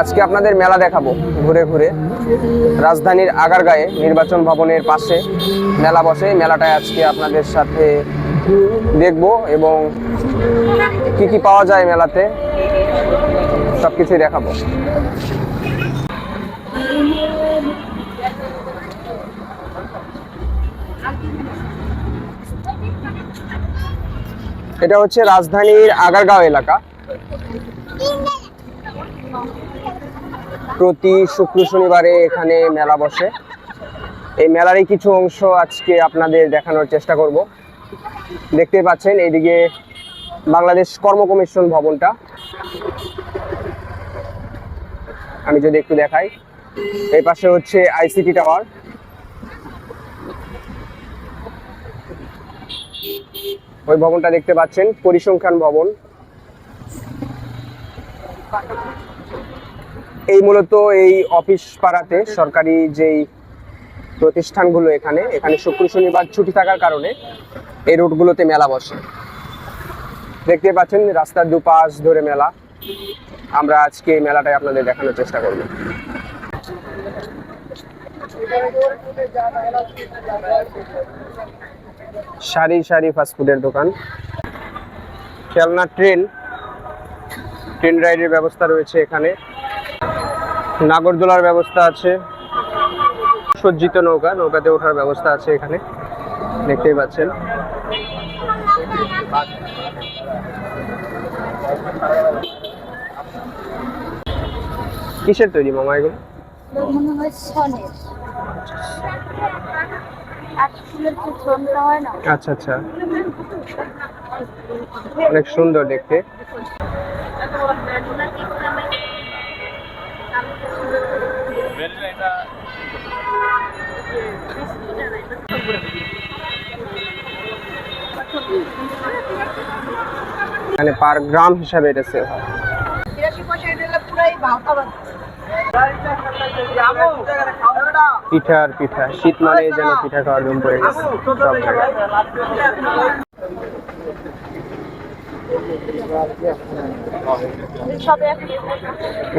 আজকে আপনাদের মেলা দেখাবো ঘুরে ঘুরে। রাজধানীর আগারগাঁয়ে নির্বাচন ভবনের পাশে মেলা বসে। মেলাটায় আজকে আপনাদের সাথে দেখব এবং কি কি পাওয়া যায় মেলাতে সব কিছুই দেখাবো। এটা হচ্ছে রাজধানীর আগারগাঁও এলাকা। প্রতি শুক্র শনিবারে এখানে মেলা বসে। এই মেলারই কিছু অংশ আজকে আপনাদের দেখানোর চেষ্টা করব। দেখতে পাচ্ছেন, এইদিকে বাংলাদেশ কর্ম কমিশন ভবনটা। আমি যদি একটু দেখাই, এই পাশে হচ্ছে আইসিটি টাওয়ার। ওই ভবনটা দেখতে পাচ্ছেন, পরিসংখ্যান ভবন। এই মূলত এই অফিস পাড়াতে সরকারি যেই প্রতিষ্ঠানগুলো এখানে এখানে শুক্র, শনিবার ছুটি থাকার কারণে এই রুটগুলোতে মেলা বসে। দেখতে পাচ্ছেন, রাস্তার দুপাশ ধরে মেলা। আমরা আজকে এই মেলাটাই আপনাদের দেখানোর চেষ্টা করব। সারি সারি ফাস্টফুডের দোকান। খেলনা, ট্রেন। ট্রেন রাইডের ব্যবস্থা রয়েছে এখানে। নাগরদোলার ব্যবস্থা আছে। সজ্জিত নৌকা, নৌকাতে ওঠার ব্যবস্থা আছে এখানে। দেখতেই পাচ্ছেন। কিসের তৈরি মামা এগুলো? আচ্ছা আচ্ছা। অনেক সুন্দর দেখতে। এখানে পার গ্রাম হিসাবে এটা সেল হয়। পিঠার পিঠা, শীত মানে যেন পিঠা খাওয়ার জন্য পড়ে গেছে।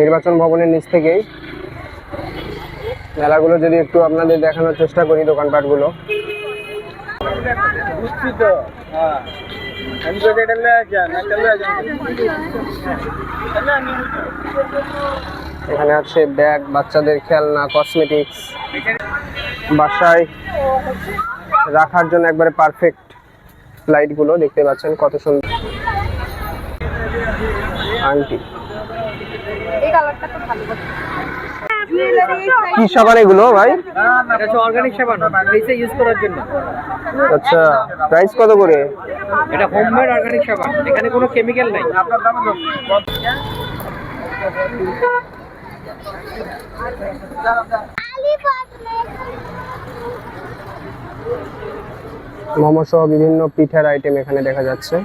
নির্বাচন ভবনের নিচ থেকেই। মেলাগুলো যদি একটু আপনাদের দেখানোর চেষ্টা করি দোকানপাটগুলো। এখানে আছে ব্যাগ, বাচ্চাদের খেলনা কসমেটিক্স বাসায় রাখার জন্য একবারে পারফেক্ট লাইটগুলো দেখতে পাচ্ছেন, কত সুন্দর। আংটি। এই কালারটা তো ভালো। কি সাবান এগুলো ভাই? এটা অর্গানিক সাবান ফেসে ইউজ করার জন্য। আচ্ছা প্রাইস কত করে? এটা হোমমেড অর্গানিক সাবান এখানে কোনো কেমিক্যাল নাই। মোমো সহ বিভিন্ন পিঠার আইটেম এখানে দেখা যাচ্ছে।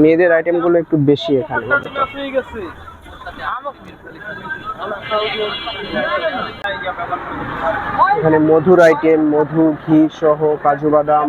মেয়েদের আইটেমগুলো একটু বেশি এখানে। এখানে মধুর আইটেম মধু ঘি সহ কাজু বাদাম।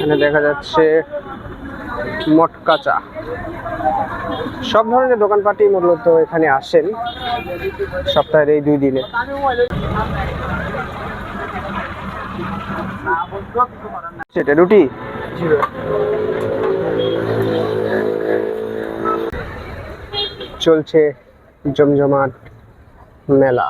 এখানে দেখা যাচ্ছে মটকা চা সব ধরনের দোকানপাটই মূলত এখানে আসেন সপ্তাহের এই দুই দিনে। সেটা রুটি? চলছে জমজমাট মেলা।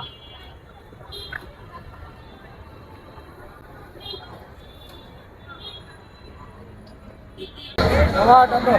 Đó, đó, đó.